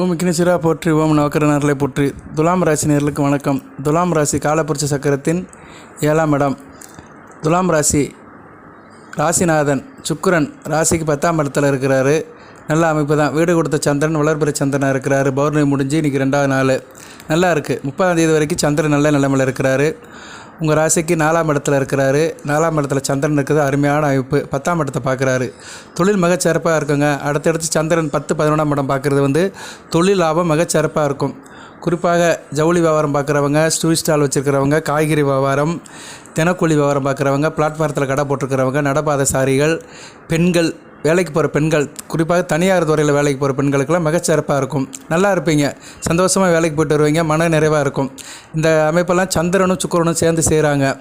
ஓம் கிணிச்சிரா போற்றி ஓம் நவக்கரனர்களை போற்றி. துலாம் ராசி நேர்களுக்கு வணக்கம். துலாம் ராசி காலப்புரட்சி சக்கரத்தின் ஏழாம் இடம். துலாம் ராசி ராசிநாதன் சுக்கரன் ராசிக்கு பத்தாம் இடத்துல இருக்கிறாரு. நல்ல அமைப்பு தான். வீடு கொடுத்த சந்திரன் வளர்பிறை சந்திரனாக இருக்கிறாரு. பௌர்ணமி முடிஞ்சு இன்றைக்கி ரெண்டாவது நாள். நல்லா இருக்குது முப்பதாம் தேதி வரைக்கும் சந்திரன் நல்ல நிலமையில் இருக்கிறாரு. உங்கள் ராசிக்கு நாலாம் இடத்துல இருக்கிறாரு. நாலாம் இடத்துல சந்திரன் இருக்குது. அருமையான அமைப்பு. பத்தாம் இடத்தை பார்க்குறாரு. தொழில் மிகச்சிறப்பாக இருக்குங்க. அடுத்தடுத்து சந்திரன் பத்து பதினொன்றாம் இடம் பார்க்குறது வந்து தொழில் லாபம் மிகச்சிறப்பாக இருக்கும். குறிப்பாக ஜவுளி வியாபாரம் பார்க்குறவங்க ஸ்டூ ஸ்டால் வச்சுருக்கிறவங்க காய்கறி வியாபாரம் தினக்கூலி வியாபாரம் பார்க்குறவங்க பிளாட்ஃபாரத்தில் கடை போட்டிருக்கிறவங்க நடபாதசாரிகள் பெண்கள் வேலைக்கு போகிற பெண்கள் குறிப்பாக தனியார் துறையில் வேலைக்கு போகிற பெண்களுக்கெல்லாம் மிகச்சிறப்பாக இருக்கும். நல்லா இருப்பீங்க. சந்தோஷமாக வேலைக்கு போயிட்டு வருவீங்க. மன நிறைவாக இருக்கும். இந்த அமைப்பெல்லாம் சந்திரனும் சுக்கிரனும் சேர்ந்து செய்கிறாங்க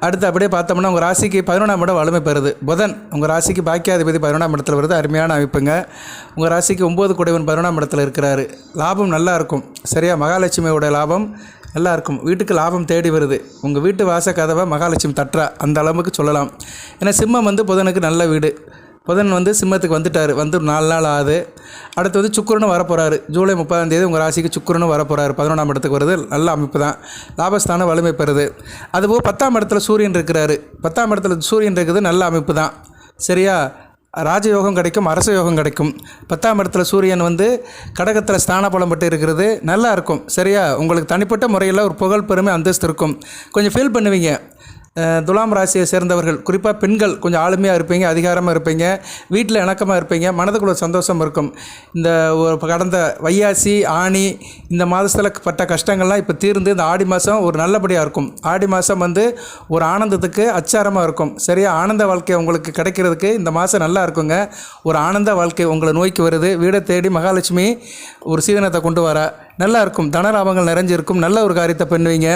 அடுத்து அப்படியே பார்த்தோம்னா உங்கள் ராசிக்கு பதினொன்றாம் இடம் வலிமை பெறுது. புதன் உங்கள் ராசிக்கு பாக்கியாதிபதி பதினொன்றாம் இடத்துல வருது. அருமையான அமைப்புங்க. உங்கள் ராசிக்கு ஒம்பது குடைவன் பதினொன்றாம் இடத்துல இருக்கிறாரு. லாபம் நல்லா இருக்கும். சரியா மகாலட்சுமியோட லாபம் நல்லா இருக்கும். வீட்டுக்கு லாபம் தேடி வருது. உங்கள் வீட்டு வாச கதவை மகாலட்சுமி தட்டுறா. அந்த அளவுக்கு சொல்லலாம். ஏன்னா சிம்மம் வந்து புதனுக்கு நல்ல வீடு. புதன் வந்து சிம்மத்துக்கு வந்துட்டார். வந்து நாலு நாள் ஆகுது. அடுத்து வந்து சுக்குருன்னு வரப்போகிறாரு ஜூலை முப்பதாம் தேதி உங்கள் ராசிக்கு சுக்கிரனும் வரப்போகிறாரு பதினொன்றாம் இடத்துக்கு வருது நல்ல அமைப்பு தான் லாபஸ்தானம் வலிமை பெறுது. அதுபோக பத்தாம் இடத்துல சூரியன் இருக்கிறாரு. பத்தாம் இடத்துல சூரியன் இருக்குது. நல்ல அமைப்பு தான் சரியா? ராஜயோகம் கிடைக்கும். அரச யோகம் கிடைக்கும். பத்தாம் இடத்துல சூரியன் வந்து கடகத்தில் ஸ்தான பலம் பட்டு இருக்கிறது. நல்லா இருக்கும். சரியா? உங்களுக்கு தனிப்பட்ட முறையில் ஒரு புகழ் பெருமை அந்தஸ்து இருக்கும். கொஞ்சம் ஃபீல் பண்ணுவீங்க. துலாம் ராசியை சேர்ந்தவர்கள் குறிப்பாக பெண்கள் கொஞ்சம் ஆளுமையாக இருப்பீங்க அதிகாரமாக இருப்பீங்க வீட்டில் இணக்கமாக இருப்பீங்க மனதுக்குள்ள சந்தோஷம் இருக்கும். இந்த ஒரு கடந்த வையாசி ஆணி இந்த மாதத்தில் பட்ட கஷ்டங்கள்லாம் இப்போ தீர்ந்து இந்த ஆடி மாதம் ஒரு நல்லபடியாக இருக்கும். ஆடி மாதம் வந்து ஒரு ஆனந்தத்துக்கு அச்சாரமாக இருக்கும். சரியா ஆனந்த வாழ்க்கை உங்களுக்கு கிடைக்கிறதுக்கு இந்த மாதம் நல்லா இருக்குங்க. ஒரு ஆனந்த வாழ்க்கை உங்களை நோய்க்கு வருது. வீடை தேடி மகாலட்சுமி ஒரு சீதனத்தை கொண்டு வர. நல்லா இருக்கும் தனலாபங்கள் நிறைஞ்சிருக்கும். நல்ல ஒரு காரியத்தை பண்ணுவீங்க.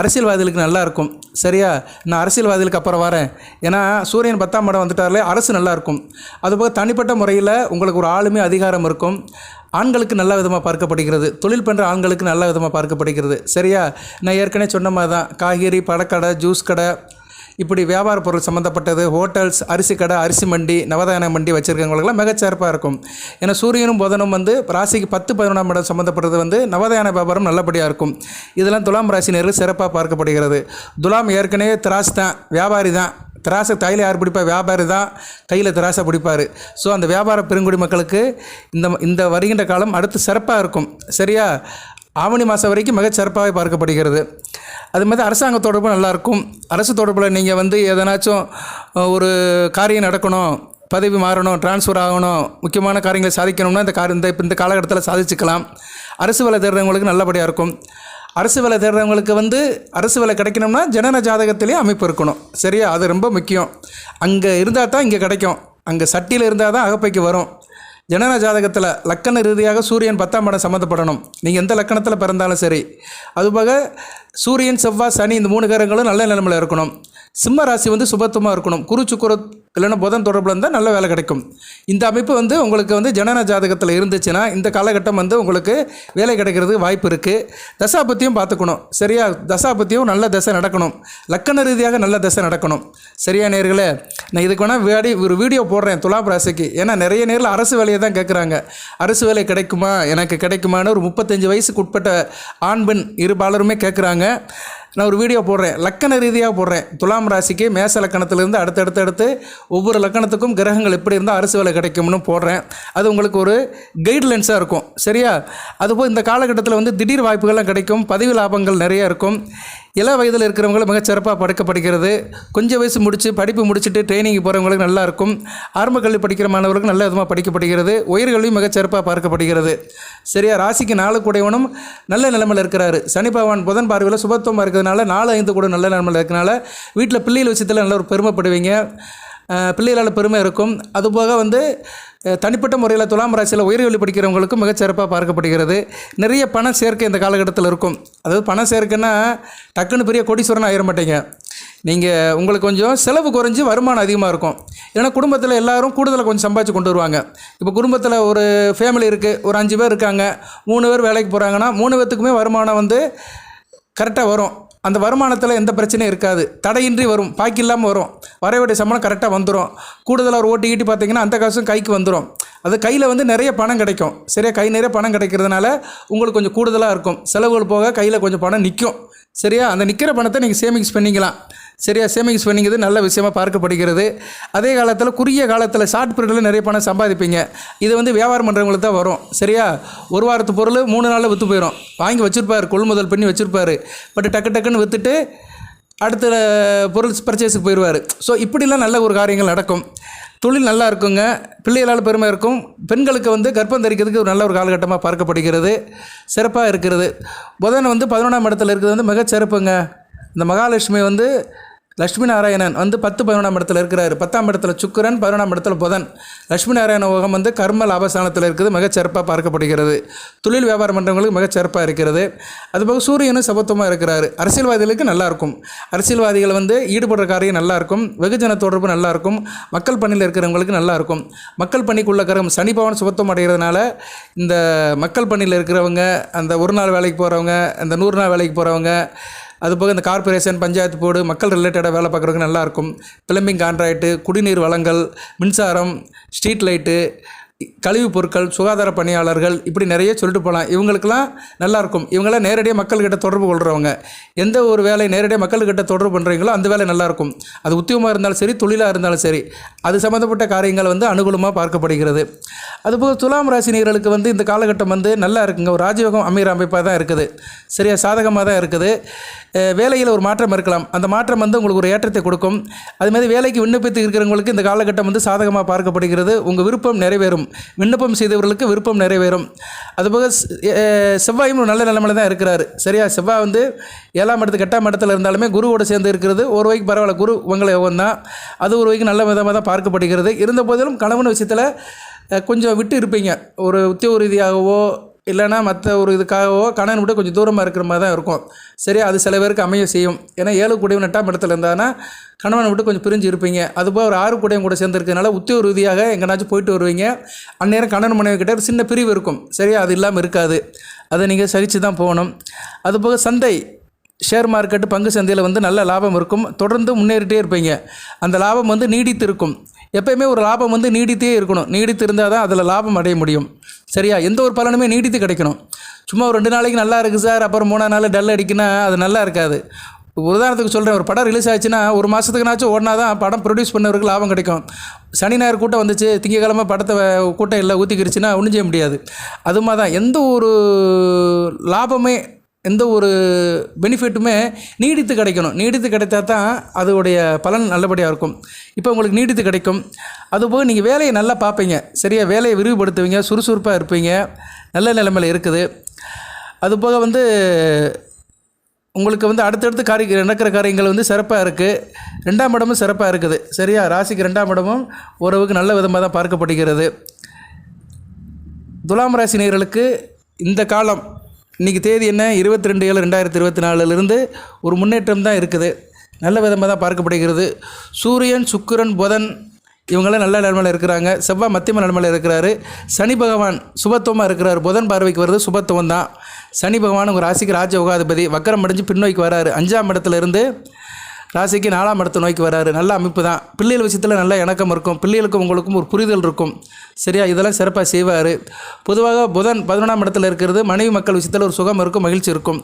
அரசியல்வாதிகளுக்கு நல்லா இருக்கும் சரியா? நான் அரசியல்வாதிகளுக்கு அப்புறம் வரேன். ஏன்னா சூரியன் பத்தாம் இடம் வந்துட்டாலே அரசு நல்லா இருக்கும் அதுபோக தனிப்பட்ட முறையில் உங்களுக்கு ஒரு ஆளுமே அதிகாரம் இருக்கும். ஆண்களுக்கு நல்ல விதமாக பார்க்கப்படுகிறது. தொழில் பண்ணுற ஆண்களுக்கு நல்ல விதமாக பார்க்கப்படுகிறது. சரியா? நான் ஏற்கனவே சொன்ன மாதிரி தான் காய்கறி பழக்கடை ஜூஸ் கடை இப்படி வியாபார பொருள் சம்மந்தப்பட்டது ஹோட்டல்ஸ் அரிசி கடை அரிசி மண்டி நவதான மண்டி வச்சுருக்கவங்களுக்குலாம் மிகச்சிறப்பாக இருக்கும். ஏன்னா சூரியனும் புதனும் வந்து ராசிக்கு பத்து பதினொன்றாம் இடம் சம்மந்தப்பட்டது வந்து நவதான வியாபாரம் நல்லபடியாக இருக்கும். இதெல்லாம் துலாம் ராசினர்கள் சிறப்பாக பார்க்கப்படுகிறது. துலாம் ஏற்கனவே திராஸ் தான் வியாபாரி தான். திராசை தையில் யார் பிடிப்பா? வியாபாரி தான். கையில் திராசை பிடிப்பார். ஸோ அந்த வியாபார பெருங்குடி மக்களுக்கு இந்த இந்த வருகின்ற காலம் அடுத்து சிறப்பாக இருக்கும். சரியா? ஆவணி மாதம் வரைக்கும் மிகச் சிறப்பாக பார்க்கப்படுகிறது. அது மாதிரி அரசாங்க தொடர்பு நல்லாயிருக்கும். அரசு தொடர்பில் நீங்கள் வந்து எதனாச்சும் ஒரு காரியம் நடக்கணும் பதவி மாறணும் ட்ரான்ஸ்ஃபர் ஆகணும் முக்கியமான காரியங்களை சாதிக்கணும்னா இந்த கார இந்த இந்த காலகட்டத்தில் சாதிச்சுக்கலாம். அரசு வேலை தேடுறவங்களுக்கு நல்லபடியாக இருக்கும். அரசு வேலை தேடுறவங்களுக்கு வந்து அரசு வேலை கிடைக்கணும்னா ஜனன ஜாதகத்திலேயே அமைப்பு இருக்கணும். சரியா? அது ரொம்ப முக்கியம். அங்கே இருந்தால் தான் இங்கே கிடைக்கும். அங்கே சட்டியில் இருந்தால் தான் அகப்பைக்கு வரும். ஜனன ஜாதகத்தில் லக்கண ரீதியாக சூரியன் பத்தாம் இடம் சம்மந்தப்படணும். நீங்கள் எந்த லக்கணத்தில் பிறந்தாலும் சரி. அதுபோக சூரியன் செவ்வாய் சனி இந்த மூணு கிரகங்களும் நல்ல நிலைமையில் இருக்கணும். சிம்ம ராசி வந்து சுபத்துவமாக இருக்கணும். குரு சுக்குர இல்லைன்னா புதன் தொடர்பில் இருந்தால் நல்ல வேலை கிடைக்கும். இந்த அமைப்பு வந்து உங்களுக்கு வந்து ஜனன ஜாதகத்தில் இருந்துச்சுன்னா இந்த காலகட்டம் வந்து உங்களுக்கு வேலை கிடைக்கிறதுக்கு வாய்ப்பு இருக்குது தசாபத்தியும் பார்த்துக்கணும். சரியா? தசாபத்தியும் நல்ல தசை நடக்கணும். லக்கண ரீதியாக நல்ல தசை நடக்கணும். சரியா நேர்களே? நான் இதுக்கு வேணால் வேடி ஒரு வீடியோ போடுறேன் துலாம் ராசிக்கு. ஏன்னா நிறைய நேரில் அரசு வேலையை தான் கேட்குறாங்க அரசு வேலை கிடைக்குமா? எனக்கு கிடைக்குமான்னு ஒரு முப்பத்தஞ்சு வயசுக்கு உட்பட்ட ஆண் பெண் இரு கேட்குறாங்க நான் ஒரு வீடியோ போடுறேன். லக்கண ரீதியாக போடுறேன். துலாம் ராசிக்கு மேச லக்கணத்திலிருந்து அடுத்தடுத்து அடுத்து ஒவ்வொரு லக்கணத்துக்கும் கிரகங்கள் எப்படி இருந்தால் அரசு வேலை கிடைக்கும்னு போடுறேன். அது உங்களுக்கு ஒரு கைட்லைன்ஸாக இருக்கும். சரியா? அதுபோல் இந்த காலகட்டத்தில் வந்து திடீர் வாய்ப்புகள்லாம் கிடைக்கும். பதிவு லாபங்கள் நிறைய இருக்கும். இள வயதில் இருக்கிறவங்களும் மிக சிறப்பாக படிக்கிறது. கொஞ்சம் வயசு முடித்து படிப்பு முடிச்சுட்டு ட்ரைனிங் போகிறவங்களுக்கு நல்லா இருக்கும். ஆரம்ப கல்வி படிக்கிற மாணவர்களுக்கு நல்ல விதமாக படிக்கப்படுகிறது உயர்கல்வியும் மிக சிறப்பாக பார்க்கப்படுகிறது சரியா ராசிக்கு நாலு கூடையவனும் நல்ல நிலைமையில் இருக்கிறாரு. சனி பகவான் புதன் பார்வையில் சுபத்துவமாக இருக்கிறதுனால நாலு ஐந்து கூட நல்ல நிலைமையில் இருக்கிறனால வீட்டில் பிள்ளைகள் விஷயத்தில் நல்ல ஒரு பெருமைப்படுவீங்க பிள்ளைகளால் பெருமை இருக்கும். அதுபோக வந்து தனிப்பட்ட முறையில் துலாம் ராசியில் உயர்கல்வி படிக்கிறவங்களுக்கும் மிகச்சிறப்பாக பார்க்கப்படுகிறது. நிறைய பண சேர்க்கை இந்த காலகட்டத்தில் இருக்கும். அதாவது பணம் சேர்க்கைன்னா டக்குன்னு பெரிய கோடீஸ்வரன் ஆயிட மாட்டேங்க. நீங்கள் உங்களுக்கு கொஞ்சம் செலவு குறைஞ்சி வருமானம் அதிகமாக இருக்கும். ஏன்னா குடும்பத்தில் எல்லோரும் கூடுதலாக கொஞ்சம் சம்பாதிச்சு கொண்டு வருவாங்க. இப்போ குடும்பத்தில் ஒரு ஃபேமிலி இருக்குது ஒரு அஞ்சு பேர் இருக்காங்க மூணு பேர் வேலைக்கு போகிறாங்கன்னா மூணு பேர்த்துக்குமே வருமானம் வந்து கரெக்டாக வரும். அந்த வருமானத்தில் எந்த பிரச்சனையும் இருக்காது. தடையின்றி வரும். பாக்கி இல்லாமல் வரும். வரவேடைய சம்பளம் கரெக்டாக வந்துடும் கூடுதலாக ஒரு ஓட்டி ஈட்டி பார்த்தீங்கன்னா அந்த காசும் கைக்கு வந்துடும் அது கையில் வந்து நிறைய பணம் கிடைக்கும். சரியா? கை நிறைய பணம் கிடைக்கிறதுனால உங்களுக்கு கொஞ்சம் கூடுதலாக இருக்கும். செலவுகள் போக கையில் கொஞ்சம் பணம் நிற்கும் சரியா? அந்த நிற்கிற பணத்தை நீங்கள் சேமிங்ஸ் பண்ணிக்கலாம். சரியாக சேமிங்ஸ் பண்ணிங்கிறது நல்ல விஷயமா பார்க்கப்படுகிறது. அதே காலத்தில் குறுகிய காலத்தில் ஷார்ட் பீரியடில் நிறைய பணம் சம்பாதிப்பீங்க. இது வந்து வியாபாரம் பண்ணுறவங்களுக்கு தான் வரும். சரியா? ஒரு வாரத்து பொருள் மூணு நாளில் விற்று போயிடும் வாங்கி வச்சுருப்பார் கொள்முதல் பண்ணி வச்சுருப்பாரு. பட் டக்கு டக்குன்னு விற்றுட்டு அடுத்த பொருள் பர்ச்சேஸுக்கு போயிடுவார். ஸோ இப்படிலாம் நல்ல ஒரு காரியங்கள் நடக்கும். தொழில் நல்லா இருக்குங்க. பிள்ளைகளால் பெருமை இருக்கும். பெண்களுக்கு வந்து கர்ப்பம் தரிக்கிறதுக்கு ஒரு நல்ல ஒரு காலகட்டமாக பார்க்கப்படுகிறது. சிறப்பாக இருக்கிறது. புதன் வந்து பதினொன்றாம் இடத்துல இருக்கிறது வந்து மிகச்சிறப்புங்க. இந்த மகாலட்சுமி வந்து லட்சுமி நாராயணன் வந்து பத்து பதினொன்றாம் இடத்துல இருக்கிறாரு. பத்தாம் இடத்துல சுக்கரன் பதினொன்றாம் இடத்துல புதன். லட்சுமி நாராயண யோகம் வந்து கர்ம லாபஸ்தானத்தில் இருக்குது மிகச்சிறப்பாக பார்க்கப்படுகிறது. தொழில் வியாபாரம் பண்ணுறவங்களுக்கு மிகச்சிறப்பாக இருக்கிறது. அதுபோக சூரியனும் சபத்துவமாக இருக்கிறாரு. அரசியல்வாதிகளுக்கு நல்லா இருக்கும். அரசியல்வாதிகள் வந்து ஈடுபடுற காரியம் நல்லாயிருக்கும் வெகுஜன தொடர்பு நல்லாயிருக்கும் மக்கள் பணியில் இருக்கிறவங்களுக்கு நல்லாயிருக்கும் மக்கள் பணிக்குள்ள கரம் சனி பவன் சுபத்துவம் அடைகிறதுனால இந்த மக்கள் பணியில் இருக்கிறவங்க அந்த ஒரு நாள் வேலைக்கு போகிறவங்க அந்த நூறு நாள் வேலைக்கு போகிறவங்க அதுபோக இந்த கார்ப்பரேஷன் பஞ்சாயத்து போர்டு மக்கள் ரிலேட்டடாக வேலை பார்க்குறவங்க நல்லாயிருக்கும். பிளம்பிங் கான்ட்ராக்ட்டு குடிநீர் வளங்கள் மின்சாரம் ஸ்ட்ரீட் லைட்டு கழிவுப் பொருட்கள் சுகாதார பணியாளர்கள் இப்படி நிறைய சொல்லிட்டு போகலாம். இவங்களுக்கெல்லாம் நல்லாயிருக்கும். இவங்களாம் நேரடியாக மக்கள்கிட்ட தொடர்பு கொள்கிறவங்க எந்த ஒரு வேலை நேரடியாக மக்கள்கிட்ட தொடர்பு பண்ணுறீங்களோ அந்த வேலை நல்லாயிருக்கும். அது உத்தியமாக இருந்தாலும் சரி தொழிலாக இருந்தாலும் சரி அது சம்மந்தப்பட்ட காரியங்கள் வந்து அனுகூலமாக பார்க்கப்படுகிறது. அதுபோல் துலாம் ராசி வந்து இந்த காலகட்டம் வந்து நல்லா இருக்குங்க. ஒரு ராஜயோகம் அமைகிற அமைப்பாக தான் இருக்குது. சரியா சாதகமாக தான் இருக்குது. வேலையில் ஒரு மாற்றம் இருக்கலாம். அந்த மாற்றம் வந்து உங்களுக்கு ஒரு ஏற்றத்தை கொடுக்கும். அதுமாதிரி வேலைக்கு விண்ணப்பித்து இருக்கிறவங்களுக்கு இந்த காலகட்டம் வந்து சாதகமாக பார்க்கப்படுகிறது. உங்கள் விருப்பம் நிறைவேறும். விண்ணப்பம் செய்தவர்களுக்கு விருப்பம் நிறைவேறும். அதுபோக செவ்வாயும் ஒரு நல்ல நிலைமையில தான் இருக்கிறாரு. சரியா? செவ்வாய் வந்து ஏழாம் இடத்துக்கு எட்டாம் இடத்துல இருந்தாலுமே குருவோட சேர்ந்து இருக்கிறது. ஒரு வைக்கு பரவாயில்ல குரு உங்களை தான் அது ஒரு வைக்கு நல்ல விதமாக தான் பார்க்கப்படுகிறது. இருந்த போதிலும் கணவன் விஷயத்தில் கொஞ்சம் விட்டு இருப்பீங்க. ஒரு உத்தியோக ரீதியாகவோ இல்லைன்னா மற்ற ஒரு இதுக்காகவோ கணவன் விட்டு கொஞ்சம் தூரமாக இருக்கிற மாதிரி தான் இருக்கும். சரி அது சில பேருக்கு அமைய செய்யும். ஏன்னா ஏழு கூடையும் எட்டாம் இடத்துல இருந்தாங்கன்னா கணவனை விட்டு கொஞ்சம் பிரிஞ்சு இருப்பீங்க. அதுபோல் ஒரு ஆறு கூடையும் கூட சேர்ந்துருக்கனால உத்தியோக ரீதியாக எங்கேனாச்சும் போயிட்டு வருவீங்க. அந்நேரம் கணவன் மனைவி கிட்ட ஒரு சின்ன பிரிவு இருக்கும். சரியா அது இல்லாமல் இருக்காது. அதை நீங்கள் சகிச்சு தான் போகணும். அதுபோக சந்தை ஷேர் மார்க்கெட்டு பங்கு சந்தையில் வந்து நல்ல லாபம் இருக்கும். தொடர்ந்து முன்னேறிட்டே இருப்பீங்க. அந்த லாபம் வந்து நீடித்து இருக்கும் எப்பயுமே ஒரு லாபம் வந்து நீடித்தே இருக்கணும். நீடித்து இருந்தால் தான் அதில் லாபம் அடைய முடியும். சரியா? எந்த ஒரு பலனுமே நீடித்து கிடைக்கணும். சும்மா ஒரு ரெண்டு நாளைக்கு நல்லா இருக்குது சார் அப்புறம் மூணாவது நாள் டல் அடிக்குன்னா அது நல்லா இருக்காது. உதாரணத்துக்கு சொல்கிறேன் ஒரு படம் ரிலீஸ் ஆச்சுன்னா ஒரு மாதத்துக்குனாச்சும் ஓடினா தான் படம் ப்ரொடியூஸ் பண்ணவருக்கு லாபம் கிடைக்கும். சனி ஞாயிறு கூட்டம் வந்துச்சு திங்கக்கிழமை படத்தை கூட்டம் இல்லை ஊற்றிக்கிருச்சுன்னா ஒன்றும் செய்ய முடியாது. அது மாதிரி தான் எந்த ஒரு லாபமே எந்த ஒரு பெனிஃபிட்டுமே நீடித்து கிடைக்கணும். நீடித்து கிடைத்தா தான் அதோடைய பலன் நல்லபடியாக இருக்கும். இப்போ உங்களுக்கு நீடித்து கிடைக்கும். அதுபோக நீங்கள் வேலையை நல்லா பார்ப்பீங்க. சரியா வேலையை விரிவுபடுத்துவீங்க. சுறுசுறுப்பாக இருப்பீங்க. நல்ல நிலைமையில் இருக்குது. அதுபோக வந்து உங்களுக்கு வந்து அடுத்தடுத்து காரிய நடக்கிற காரியங்கள் வந்து சிறப்பாக இருக்குது ரெண்டாம் இடமும் சிறப்பாக இருக்குது. சரியா? ராசிக்கு ரெண்டாம் இடமும் ஓரளவுக்கு நல்ல விதமாக தான் பார்க்கப்படுகிறது. துலாம் ராசி நேர்களுக்கு இந்த காலம் இன்றைக்கி தேதி என்ன? இருபத்தி ரெண்டு ஏழு ரெண்டாயிரத்தி இருபத்தி நாலுலேருந்து ஒரு முன்னேற்றம் தான் இருக்குது. நல்ல விதமாக தான் பார்க்கப்படுகிறது. சூரியன் சுக்கிரன் புதன் இவங்களாம் நல்ல நிலமையில் இருக்கிறாங்க. செவ்வாய் மத்தியம நிலமையில் இருக்கிறாரு. சனி பகவான் சுபத்துவமாக இருக்கிறார். புதன் பார்வைக்கு வருது சுபத்துவம் தான். சனி பகவான் உங்கள் ராசிக்கு ராஜ உகாதிபதி. வக்கரம் அடைஞ்சு பின்னோக்கி வராரு. அஞ்சாம் இடத்துலேருந்து ராசிக்கு நாலாம் இடத்த நோக்கி வராரு. நல்ல அமைப்பு தான். பிள்ளைகள் விஷயத்தில் நல்ல இணக்கம் இருக்கும். பிள்ளைகளுக்கும் உங்களுக்கும் ஒரு புரிதல் இருக்கும். சரியா? இதெல்லாம் சிறப்பாக செய்வார். பொதுவாக புதன் பதினொன்றாம் இடத்துல இருக்கிறது மனைவி மக்கள் விஷயத்தில் ஒரு சுகம் இருக்கும் மகிழ்ச்சி இருக்கும்.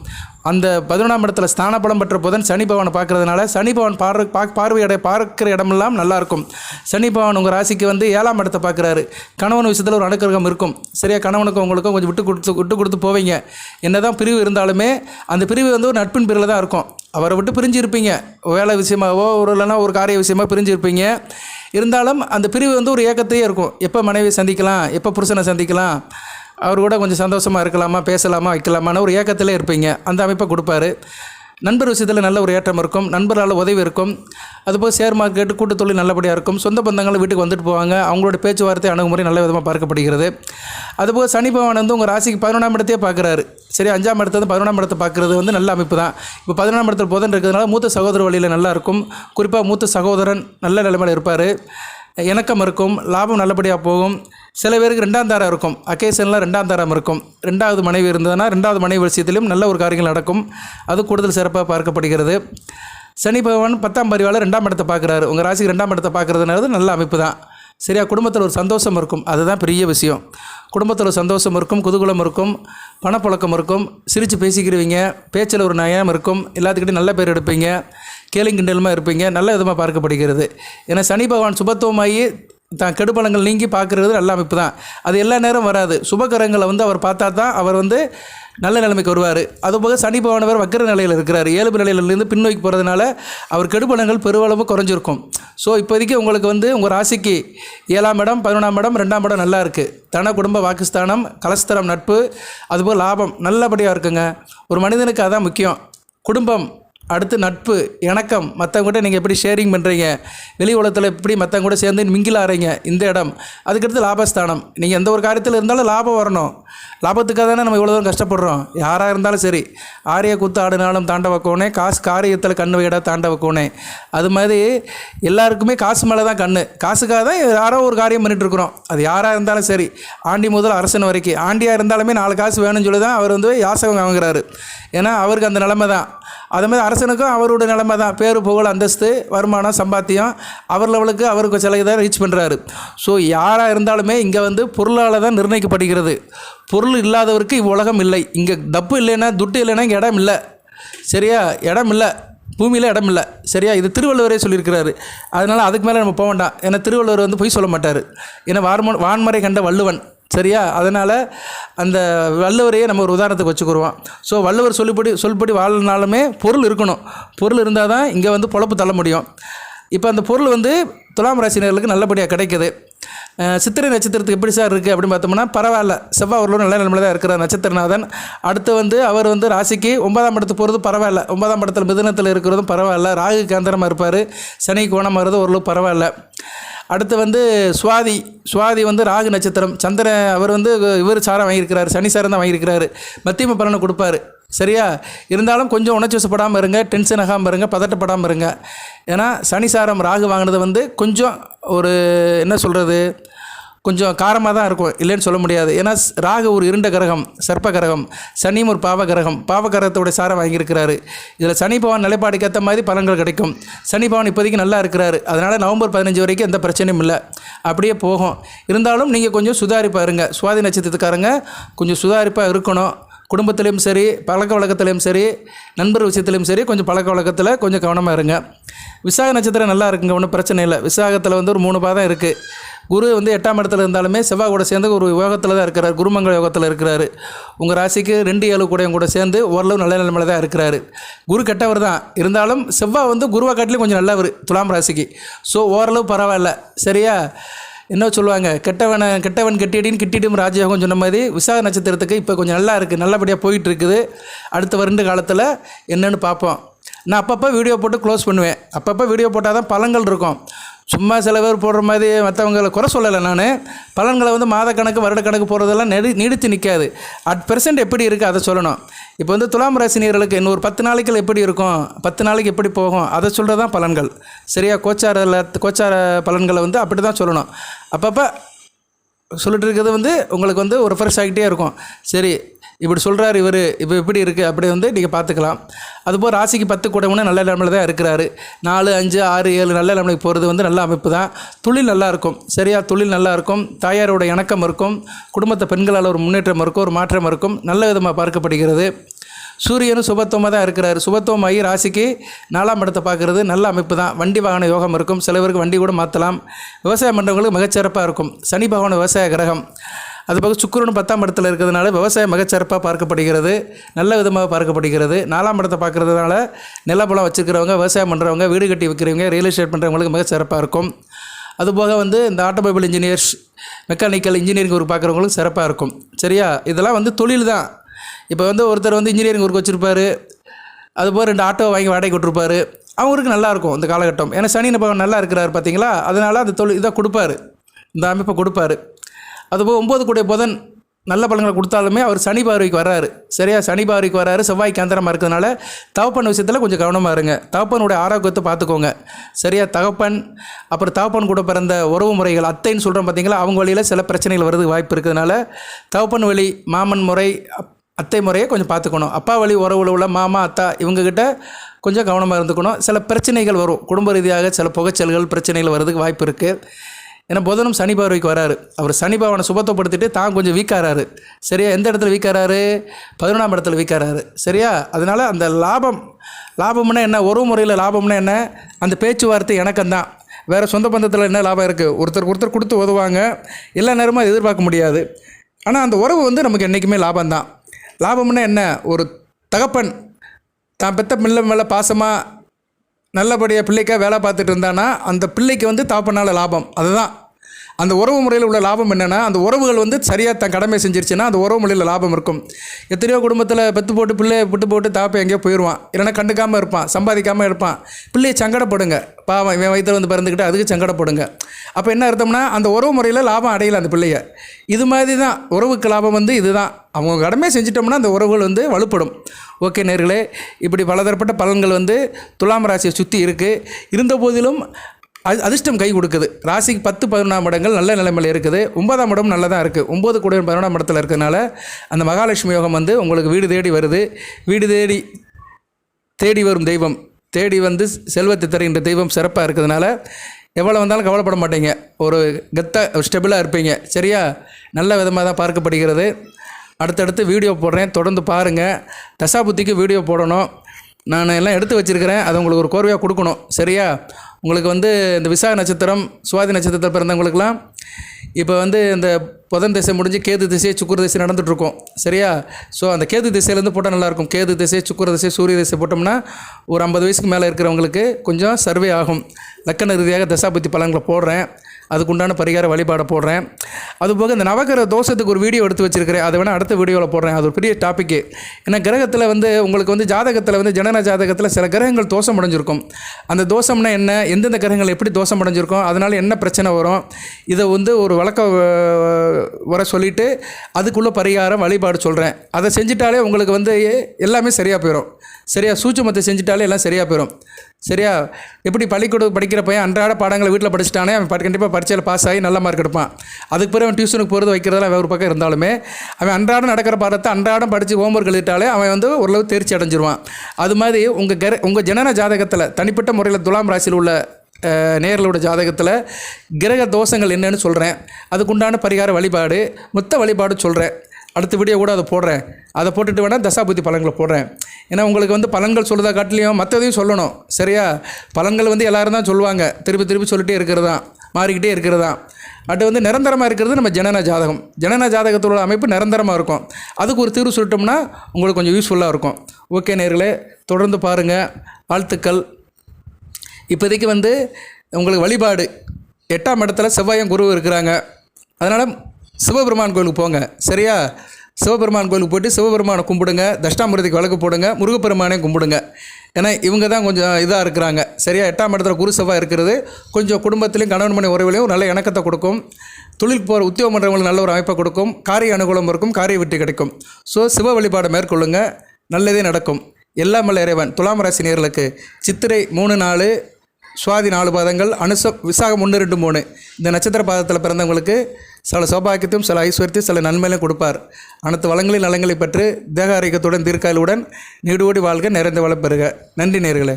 அந்த பதினொன்றாம் இடத்துல ஸ்தான பலம் பெற்ற புதன் சனி பவனை பார்க்கறதுனால சனி பவன் பார் பார்வையடை பார்க்கிற இடமெல்லாம் நல்லா இருக்கும். சனி பவன் உங்கள் ராசிக்கு வந்து ஏழாம் இடத்தை பார்க்குறாரு. கணவன் விஷயத்தில் ஒரு அணுக்கருகம் இருக்கும். சரியா? கணவனுக்கும் உங்களுக்கும் கொஞ்சம் விட்டு கொடுத்து விட்டு கொடுத்து போவீங்க. என்ன தான் பிரிவு இருந்தாலுமே அந்த பிரிவு வந்து ஒரு நட்பின் பிரிவில் தான் இருக்கும். அவரை விட்டு பிரிஞ்சு இருப்பீங்க. வேலை விஷயமாவோ ஒரு இல்லைன்னா ஒரு காரிய விஷயமா பிரிஞ்சு இருப்பீங்க இருந்தாலும் அந்த பிரிவு வந்து ஒரு ஏக்கத்தையே இருக்கும். எப்போ மனைவி சந்திக்கலாம் எப்போ புருஷனை சந்திக்கலாம் அவர் கூட கொஞ்சம் சந்தோஷமாக இருக்கலாமா பேசலாமா வைக்கலாமான்னு ஒரு ஏக்கத்திலே இருப்பீங்க. அந்த அமைப்பை கொடுப்பாரு. நண்பர் விஷயத்தில் நல்ல ஒரு ஏற்றம் இருக்கும் நண்பரால் உதவி இருக்கும். அதுபோல் ஷேர் மார்க்கெட்டு கூட்டத்தொழில் நல்லபடியாக இருக்கும். சொந்த பந்தங்கள் வீட்டுக்கு வந்துட்டு போவாங்க. அவங்களோட பேச்சுவார்த்தை அணுகுமுறை நல்ல விதமாக பார்க்கப்படுகிறது. அதுபோல் சனி பகவான் வந்து உங்கள் ராசிக்கு பதினொன்றாம் இடத்தையே பார்க்குறாரு. சரி அஞ்சாம் இடத்துல வந்து பதினொன்றாம் இடத்தை பார்க்குறது வந்து நல்ல அமைப்பு தான் இப்போ பதினொன்றாம் இடத்துல போதன் இருக்கிறதுனால மூத்த சகோதர வழியில் நல்லாயிருக்கும் குறிப்பாக மூத்த சகோதரன் நல்ல நிலைமையில் இருப்பார். இணக்கம் இருக்கும் லாபம் நல்லபடியாக போகும். சில பேருக்கு ரெண்டாம் தாரம் இருக்கும். அக்கேஷனில் ரெண்டாம் தாரம் இருக்கும். ரெண்டாவது மனைவி இருந்ததுன்னா ரெண்டாவது மனைவி விஷயத்திலும் நல்ல ஒரு காரியங்கள் நடக்கும். அது கூடுதல் சிறப்பாக பார்க்கப்படுகிறது. சனி பகவான் பத்தாம் பரிவாளர் ரெண்டாம் இடத்தை பார்க்குறாரு. உங்கள் ராசிக்கு ரெண்டாம் இடத்தை பார்க்குறதுனால நல்ல அமைப்பு தான் சரியா? குடும்பத்தில் ஒரு சந்தோஷம் இருக்கும். அதுதான் பெரிய விஷயம். குடும்பத்தில் ஒரு சந்தோஷம் இருக்கும் குதூகலம் இருக்கும் பணப்பழக்கம் இருக்கும் சிரித்து பேசிக்கிறவங்க பேச்சில் ஒரு நயம் இருக்கும் எல்லாத்துக்கிட்டையும் நல்ல பேர் எடுப்பீங்க கேளுங்கிண்டலுமா இருப்பீங்க நல்ல விதமாக பார்க்கப்படுகிறது. ஏன்னா சனி பகவான் சுபத்துவமாகி தான் கெடுபலங்கள் நீங்கி பார்க்குறது நல்ல அமைப்பு தான். அது எல்லா நேரம் வராது. சுபகரங்களை வந்து அவர் பார்த்தா தான் அவர் வந்து நல்ல நிலைமைக்கு வருவார். அதுபோக சனி பகவானவர் வக்கர நிலையில் இருக்கிறார். இயல்பு நிலையிலிருந்து பின்னோக்கி போகிறதுனால அவர் கெடுபலங்கள் பெருவளவு குறைஞ்சிருக்கும். ஸோ இப்போதைக்கு உங்களுக்கு வந்து உங்கள் ராசிக்கு ஏழாம் இடம் பதினொன்றாம் இடம் ரெண்டாம் இடம் நல்லா இருக்குது தன குடும்ப வாக்குஸ்தானம் கலஸ்தரம் நட்பு அதுபோல் லாபம் நல்லபடியாக இருக்குங்க. ஒரு மனிதனுக்கு அதான் முக்கியம். குடும்பம் அடுத்து நட்பு இணக்கம். மற்றவங்ககிட்ட நீங்கள் எப்படி ஷேரிங் பண்ணுறீங்க வெளி உலகத்தில் எப்படி மற்றவங்க கூட சேர்ந்து மிங்கில் ஆறீங்க இந்த இடம். அதுக்கடுத்து லாபஸ்தானம். நீங்கள் எந்த ஒரு காரியத்தில் இருந்தாலும் லாபம் வரணும். லாபத்துக்காக தானே நம்ம இவ்வளோ தூரம் கஷ்டப்படுறோம். யாராக இருந்தாலும் சரி. ஆரிய குத்து ஆடினாலும் தாண்ட வைக்கோனே காசு காரியத்தில் கண் வைடா தாண்ட வைக்கோனே அது மாதிரி எல்லாருக்குமே காசு மேலே தான் கண் காசுக்காக தான் யாரோ ஒரு காரியம் பண்ணிகிட்ருக்குறோம் அது யாராக இருந்தாலும் சரி. ஆண்டி முதல் அரசன் வரைக்கும். ஆண்டியாக இருந்தாலுமே நாலு காசு வேணும்னு சொல்லி தான் அவர் வந்து யாசகம் வாங்குறாரு. ஏன்னா அவருக்கு அந்த நிலமை தான். அது மாதிரி அரசனுக்கும் அவரோட நிலைமை தான். பேரு புகழ் அந்தஸ்து வருமானம் சம்பாத்தியம். அவர் லெவலுக்கு அவருக்கு சில இதை ரீச் பண்ணுறாரு ஸோ யாராக இருந்தாலுமே இங்கே வந்து பொருளால் தான் நிர்ணயிக்கப்படுகிறது. பொருள் இல்லாதவருக்கு இவ்வுலகம் இல்லை. இங்கே டப்பு இல்லைன்னா துட்டு இல்லைன்னா இங்கே இடம் இல்லை. சரியா? இடம் இல்லை. பூமியில் இடம் இல்லை. சரியா? இது திருவள்ளுவரே சொல்லியிருக்கிறாரு. அதனால் அதுக்கு மேலே நம்ம போக வேண்டாம். ஏன்னா திருவள்ளுவர் வந்து பொய் சொல்ல மாட்டார். ஏன்னா வார்ம வான்மறை கண்ட வள்ளுவன். சரியா? அதனால் அந்த வள்ளுவரையே நம்ம ஒரு உதாரணத்துக்கு வச்சுக்கிடுவோம் ஸோ வள்ளுவர் சொல்லிப்படி சொல்படி வாழ்னாலுமே பொருள் இருக்கணும். பொருள் இருந்தால் தான் இங்கே வந்து பொழப்பு தள்ள முடியும். இப்போ அந்த பொருள் வந்து துலாம் ராசினர்களுக்கு நல்லபடியாக கிடைக்குது. சித்திரை நட்சத்திரத்துக்கு எப்படி சார் இருக்குது அப்படின்னு பார்த்தோம்னா பரவாயில்ல. செவ்வாய் ஒரு நல்ல நிலைமையில தான் இருக்கிறார் நட்சத்திரநாதன். அடுத்து வந்து அவர் வந்து ராசிக்கு ஒன்பதாம் இடத்துக்கு போகிறது பரவாயில்ல. ஒன்பதாம் இடத்துல மிதுனத்தில் இருக்கிறதும் பரவாயில்ல. ராகு கேந்திரமாக இருப்பார். சனி கோணமாக இருந்தது ஓரளவு பரவாயில்ல. அடுத்து வந்து சுவாதி சுவாதி வந்து ராகு நட்சத்திரம். சந்திரன் அவர் வந்து இவர் சாரம் வாங்கியிருக்கிறார். சனி சாரம் தான் வாங்கியிருக்கிறாரு. மத்தியம பலனை கொடுப்பாரு. சரியா? இருந்தாலும் கொஞ்சம் உணர்ச்சி வசப்படாமல் இருங்க. டென்ஷன் ஆகாமல் இருங்க. பதட்டப்படாமல் இருங்க. ஏன்னா சனி சாரம் ராகு வாங்கினது வந்து கொஞ்சம் ஒரு என்ன சொல்கிறது கொஞ்சம் காரமாக தான் இருக்கும் இல்லைன்னு சொல்ல முடியாது. ஏன்னா ராகு ஒரு இருண்ட கிரகம் சர்ப்ப கிரகம் சனியும் ஒரு பாவ கிரகம். பாவ கிரகத்தோடைய சாரம் வாங்கியிருக்கிறாரு. இதில் சனி பவன் நிலைப்பாடுக்கு ஏற்ற மாதிரி பலன்கள் கிடைக்கும். சனி பவன் இப்போதைக்கு நல்லா இருக்கிறாரு. அதனால் நவம்பர் பதினஞ்சு வரைக்கும் எந்த பிரச்சனையும் இல்லை. அப்படியே போகும். இருந்தாலும் நீங்கள் கொஞ்சம் சுதாரிப்பாக இருங்க. சுவாதி நட்சத்திரத்துக்காரங்க கொஞ்சம் சுதாரிப்பாக இருக்கணும். குடும்பத்திலையும் சரி பழக்க வழக்கத்திலையும் சரி நண்பர் விஷயத்துலையும் சரி கொஞ்சம் பழக்க வழக்கத்தில் கொஞ்சம் கவனமாக இருங்க. விசாக நட்சத்திரம் நல்லா இருக்குங்க ஒன்றும் பிரச்சனை இல்லை. விசாகத்தில் வந்து ஒரு மூணு பாதம் இருக்குது குரு வந்து எட்டாம் இடத்துல இருந்தாலுமே செவ்வாய் கூட சேர்ந்து ஒரு யோகத்தில் தான் இருக்கிறார் குருமங்கள யோகத்தில் இருக்கிறார். உங்கள் ராசிக்கு ரெண்டு ஏழு கூடையும் கூட சேர்ந்து ஓரளவு நல்ல நிலைமையில் தான் இருக்கிறாரு. குரு கெட்டவர் தான். இருந்தாலும் செவ்வாய் வந்து குருவை காட்டிலும் கொஞ்சம் நல்லவர் துலாம் ராசிக்கு. ஸோ ஓரளவு பரவாயில்ல. சரியா? என்ன சொல்லுவாங்க? கெட்டவனை கெட்டவன் கெட்டிடின்னு கிட்டிடும் ராஜயோகம் சொன்ன மாதிரி விசாக நட்சத்திரத்துக்கு இப்போ கொஞ்சம் நல்லா இருக்குது நல்லபடியாக போயிட்டுருக்குது. அடுத்த வருண்டு காலத்தில் என்னென்னு பார்ப்போம். நான் அப்பப்போ வீடியோ போட்டு க்ளோஸ் பண்ணுவேன். அப்பப்போ வீடியோ போட்டால் தான் பழங்கள் இருக்கும். சும்மா சில பேர் போடுற மாதிரி மற்றவங்களை குறை சொல்லலை நான். பலன்களை வந்து மாதக்கணக்கு வருடக்கணக்கு போடுறதெல்லாம் நெடு நீடித்து நிற்காது. அட் பெர்சன்ட் எப்படி இருக்குது அதை சொல்லணும். இப்போ வந்து துலாம் ராசினியர்களுக்கு இன்னொரு பத்து நாளைக்கு எப்படி இருக்கும்? பத்து நாளைக்கு எப்படி போகும்? அதை சொல்கிறது தான் பலன்கள். சரியா கோச்சாரில் கோச்சார பலன்களை வந்து அப்படி தான் சொல்லணும். அப்பப்போ சொல்லிட்டு இருக்கிறது வந்து உங்களுக்கு வந்து ஒரு ஃப்ரெஷ் ஆகிட்டே இருக்கும். சரி இப்படி சொல்கிறார் இவர். இப்போ எப்படி இருக்குது அப்படி வந்து நீங்கள் பார்த்துக்கலாம். அதுபோல் ராசிக்கு பத்து கூடமுன்னு நல்ல நிலமையில தான் இருக்கிறாரு. நாலு அஞ்சு ஆறு ஏழு நல்ல நிலமைக்கு போகிறது வந்து நல்ல அமைப்பு தான். தொழில் நல்லாயிருக்கும் சரியாக சரியா தொழில் நல்லா இருக்கும். தாயாரோட இணக்கம் இருக்கும். குடும்பத்தை பெண்களால் ஒரு முன்னேற்றம் இருக்கும் ஒரு மாற்றம் இருக்கும். நல்ல விதமாக பார்க்கப்படுகிறது. சூரியனும் சுபத்துவமாக தான் இருக்கிறார். சுபத்துவமாகி ராசிக்கு நாலாம் இடத்தை பார்க்குறது நல்ல அமைப்பு தான். வண்டி வாகன யோகம் இருக்கும். சில பேருக்கு வண்டி கூட மாற்றலாம் விவசாயம் பண்ணுறவங்களுக்கு மிகச்சிறப்பாக இருக்கும். சனி பகவான விவசாய கிரகம். அது போக சுக்கிரன் பத்தாம் இடத்துல இருக்கிறதுனால விவசாயம் மிகச்சிறப்பாக பார்க்கப்படுகிறது. நல்ல விதமாக பார்க்கப்படுகிறது. நாலாம் இடத்தை பார்க்குறதுனால நிலப்பலம் வச்சுருக்கிறவங்க விவசாயம் பண்ணுறவங்க வீடு கட்டி விற்கிறவங்க ரியல் எஸ்டேட் பண்ணுறவங்களுக்கு மிகச்சிறப்பாக இருக்கும். அதுபோக வந்து இந்த automobile engineers mechanical engineering work பார்க்குறவங்களுக்கு சிறப்பாக இருக்கும். சரியா? இதெல்லாம் வந்து தொழில் தான். இப்போ வந்து ஒருத்தர் வந்து இன்ஜினியரிங் ஒர்க் வச்சுருப்பாரு. அதுபோல் ரெண்டு ஆட்டோ வாங்கி வாடகை விட்டுருப்பாரு அவங்களுக்கு நல்லா இருக்கும் இந்த காலகட்டம். ஏன்னா சனி பகவான் நல்லா இருக்கிறாரு பார்த்தீங்களா அதனால் அந்த தொழில் இதை கொடுப்பாரு. இந்த அமைப்பை கொடுப்பாரு. அதுபோல் ஒம்பது கூடிய புதன் நல்ல பலன்களை கொடுத்தாலுமே அவர் சனி பார்வைக்கு வர்றாரு. சரியா? சனி பார்வைக்கு வர்றாரு. செவ்வாய் கேந்திரமாக இருக்கிறதுனால தகப்பன் விஷயத்தில் கொஞ்சம் கவனமாக இருங்க. தகப்பனுடைய ஆரோக்கியத்தை பார்த்துக்கோங்க. சரியா? தகப்பன் அப்புறம் தகப்பன் கூட பிறந்த உறவு முறைகள் அத்தைன்னு சொல்கிறோம் பார்த்தீங்களா அவங்க வழியில் சில பிரச்சனைகள் வரதுக்கு வாய்ப்பு இருக்கிறதுனால தகப்பன் வழி மாமன் முறை அப்- அத்தை முறையை கொஞ்சம் பார்த்துக்கணும். அப்பா வழி உறவுல உள்ள மாமா அத்தா இவங்கக்கிட்ட கொஞ்சம் கவனமாக இருந்துக்கணும். சில பிரச்சனைகள் வரும். குடும்ப ரீதியாக சில புகைச்சல்கள் பிரச்சனைகள் வர்றதுக்கு வாய்ப்பு இருக்குது ஏன்னா புதனும் சனி பார்வைக்கு வராரு. அவர் சனி பகவானை சுபத்தப்படுத்திட்டு தான் கொஞ்சம் வீக்காராரு சரியா? எந்த இடத்துல வீக்காராரு பதினொன்றாம் இடத்துல வீக்காராரு சரியா? அதனால் அந்த லாபம் லாபம்னா என்ன? உறவு முறையில் லாபம்னா என்ன? அந்த பேச்சுவார்த்தை இணக்கம்தான். வேறு சொந்த பந்தத்தில் என்ன லாபம் இருக்குது ஒருத்தருக்கு ஒருத்தர் கொடுத்து உதவாங்க எல்லா நேரமும் அதை எதிர்பார்க்க முடியாது. ஆனால் அந்த உறவு வந்து நமக்கு என்றைக்குமே லாபம்தான். லாபம்னா என்ன? ஒரு தகப்பன் தான் பெத்த மில்ல மேலே பாசமாக நல்லபடியாக பிள்ளைக்காக வேலை பார்த்துட்டு இருந்தானா அந்த பிள்ளைக்கு வந்து தாப்பனால் லாபம். அதுதான். அந்த உறவு முறையில் உள்ள லாபம் என்னென்னா அந்த உறவுகள் வந்து சரியாக தன் கடமை செஞ்சிருச்சுன்னா அந்த உறவு முறையில் லாபம் இருக்கும். எத்தனையோ குடும்பத்தில் பெத்து போட்டு பிள்ளையை விட்டு போட்டு தாப்பை எங்கேயோ போயிடுவான் இல்லைன்னா கண்டுக்காமல் இருப்பான் சம்பாதிக்காமல் இருப்பான். பிள்ளையை சங்கடப்படுங்க. பாவம் இவன் வயிற்றில் வந்து பிறந்துக்கிட்டு அதுக்கு சங்கடப்படுங்க. அப்போ என்ன அர்த்தம்னா அந்த உறவு முறையில் லாபம் அடையலை அந்த பிள்ளைய. இது மாதிரி தான் உறவுக்கு லாபம் வந்து இதுதான் அவங்க கடமை செஞ்சிட்டோம்னா அந்த உறவுகள் வந்து வலுப்படும். ஓகே நேர்களே இப்படி பலதரப்பட்ட பலன்கள் வந்து துலாம் ராசியை சுற்றி இருக்குது இருந்த போதிலும் அது அதிர்ஷ்டம் கை கொடுக்குது. ராசிக்கு பத்து பதினொன்றாம் இடங்கள் நல்ல நிலைமையில் இருக்குது. ஒன்பதாம் இடம் நல்லதாக இருக்குது ஒம்பது கூட பதினொன்றாம் இடத்துல இருக்கிறதுனால அந்த மகாலட்சுமி யோகம் வந்து உங்களுக்கு வீடு தேடி வருது. வீடு தேடி தேடி வரும் தெய்வம். தேடி வந்து செல்வத்தை தருகின்ற தெய்வம் சிறப்பாக இருக்கிறதுனால எவ்வளோ வந்தாலும் கவலைப்பட மாட்டீங்க. ஒரு கெத்தாக ஸ்டெபிளாக இருப்பீங்க. சரியா? நல்ல விதமாக தான் பார்க்கப்படுகிறது. அடுத்தடுத்து வீடியோ போடுறேன். தொடர்ந்து பாருங்கள் தசாபுத்திக்கு வீடியோ போடணும். நான் எல்லாம் எடுத்து வச்சுருக்கிறேன். அதை உங்களுக்கு ஒரு கோர்வையாக கொடுக்கணும். சரியா? உங்களுக்கு வந்து இந்த விசாக நட்சத்திரம் சுவாதி நட்சத்திரத்தில் பிறந்தவங்களுக்கெல்லாம் இப்போ வந்து இந்த புதன் திசை முடிஞ்சு கேது திசை சுக்குர திசை நடந்துகிட்ருக்கோம் சரியா? ஸோ அந்த கேது திசையிலேருந்து போட்டால் நல்லாயிருக்கும். கேது திசை சுக்குர திசை சூரிய திசை போட்டோம்னா ஒரு ஐம்பது வயசுக்கு மேலே இருக்கிறவங்களுக்கு கொஞ்சம் சர்வே ஆகும். லக்கண ரீதியாக தசாபுத்தி பலன்களை போடுறேன். அதுக்குண்டான பரிகார வழிபாடை போடுறேன். அதுபோக இந்த நவகிரக தோஷத்துக்கு ஒரு வீடியோ எடுத்து வச்சிருக்கிறேன். அதை வேணால் அடுத்த வீடியோவில் போடுறேன். அது ஒரு பெரிய டாப்பிக்கு ஏன்னா கிரகத்தில் வந்து உங்களுக்கு வந்து ஜாதகத்தில் வந்து ஜனன ஜாதகத்தில் சில கிரகங்கள் தோஷம் அடைஞ்சிருக்கும். அந்த தோஷம்னா என்ன? எந்தெந்த கிரகங்கள் எப்படி தோஷம் அடைஞ்சிருக்கும்? அதனால் என்ன பிரச்சனை வரும்? இதை வந்து ஒரு வழக்க வர சொல்லிவிட்டு அதுக்குள்ளே பரிகாரம் வழிபாடு சொல்கிறேன் அதை செஞ்சிட்டாலே உங்களுக்கு வந்து எல்லாமே சரியாக போயிடும் சரியாக சூட்சுமத்தை செஞ்சிட்டாலே எல்லாம் சரியாக போயிடும் சரியா? எப்படி பள்ளிக்கூடம் படிக்கிற பையன் அன்றாட பாடங்களை வீட்டில் படிச்சிட்டானே அவன் கண்டிப்பாக பரீட்சையில் பாஸ் ஆகி நல்ல மார்க் எடுப்பான். அதுக்கு பிறகு அவன் டியூஷனுக்கு போகிறது வைக்கிறதெல்லாம் ஒரு பக்கம் இருந்தாலுமே அவன் அன்றாடம் நடக்கிற பாடத்தை அன்றாடம் படித்து ஹோம்ஒர்க் எழுதிட்டாலே அவன் வந்து ஓரளவு தேர்ச்சி அடைஞ்சிருவான். அது மாதிரி உங்கள் கர உங்கள் ஜனன ஜாதகத்தில் தனிப்பட்ட முறையில் துலாம் ராசியில் உள்ள நேர்களோட ஜாதகத்தில் கிரக தோஷங்கள் என்னன்னு சொல்கிறேன் அதுக்குண்டான பரிகார வழிபாடு மொத்த வழிபாடு சொல்கிறேன் அடுத்த வீடியோ கூட அதை போடுறேன். அதை போட்டுட்டு வேணால் தசாபுத்தி பழங்களை போடுறேன். ஏன்னா உங்களுக்கு வந்து பலன்கள் சொல்லுறதா காட்டிலையும் மற்றதையும் சொல்லணும். சரியா? பலன்கள் வந்து எல்லாரும் தான் சொல்லுவாங்க. திருப்பி திருப்பி சொல்லிட்டே இருக்கிறது தான். மாறிக்கிட்டே இருக்கிறது தான். அடுத்து வந்து நிரந்தரமாக இருக்கிறது நம்ம ஜனன ஜாதகம். ஜனன ஜாதகத்தோட அமைப்பு நிரந்தரமாக இருக்கும். அதுக்கு ஒரு தீர்வு சொல்லிட்டோம்னா உங்களுக்கு கொஞ்சம் யூஸ்ஃபுல்லாக இருக்கும். ஓகே நேர்களே தொடர்ந்து பாருங்கள் வாழ்த்துக்கள். இப்போதைக்கு வந்து உங்களுக்கு வழிபாடு. எட்டாம் இடத்துல செவ்வாயும் குரு இருக்கிறாங்க. அதனால் சிவபெருமான் கோயிலுக்கு போங்க. சரியா? சிவபெருமான் கோயிலுக்கு போயிட்டு சிவபெருமானை கும்பிடுங்க தஷ்டாமிரதிக்கு விளக்கு போடுங்க முருகப்பெருமானையும் கும்பிடுங்க. ஏன்னா இவங்க தான் கொஞ்சம் இதாக இருக்கிறாங்க. சரியா எட்டாம் இடத்துல குரு செவ்வாய் இருக்கிறது. கொஞ்சம் குடும்பத்திலையும் கணவன் மனை உறவுலையும் நல்ல இணக்கத்தை கொடுக்கும். தொழில் போகிற உத்தியோகம் பண்ணுறவங்களுக்கு நல்ல ஒரு அமைப்பை கொடுக்கும். காரிய அனுகூலம் இருக்கும் காரிய வெற்றி கிடைக்கும். ஸோ சிவ வழிபாடை மேற்கொள்ளுங்க. நல்லதே நடக்கும். எல்லாம் வல்ல இறைவன். துலாம் ராசி நேர்களுக்கு சித்திரை மூணு நாலு சுவாதி நாலு பாதங்கள் அனுச விசாகம் ஒன்று ரெண்டு மூணு. இந்த நட்சத்திர பாதத்தில் பிறந்தவங்களுக்கு சில சௌபாகியத்தையும் சில ஐஸ்வர்யத்தையும் சில நன்மையிலும் கொடுப்பார். அனைத்து வளங்களின் நலங்களை பெற்று தேக ஆரோக்கியத்துடன் தீர்க்காயலுடன் நீடோடி வாழ்க நிறைந்த வளம் பெறுக. நன்றி நேர்களே.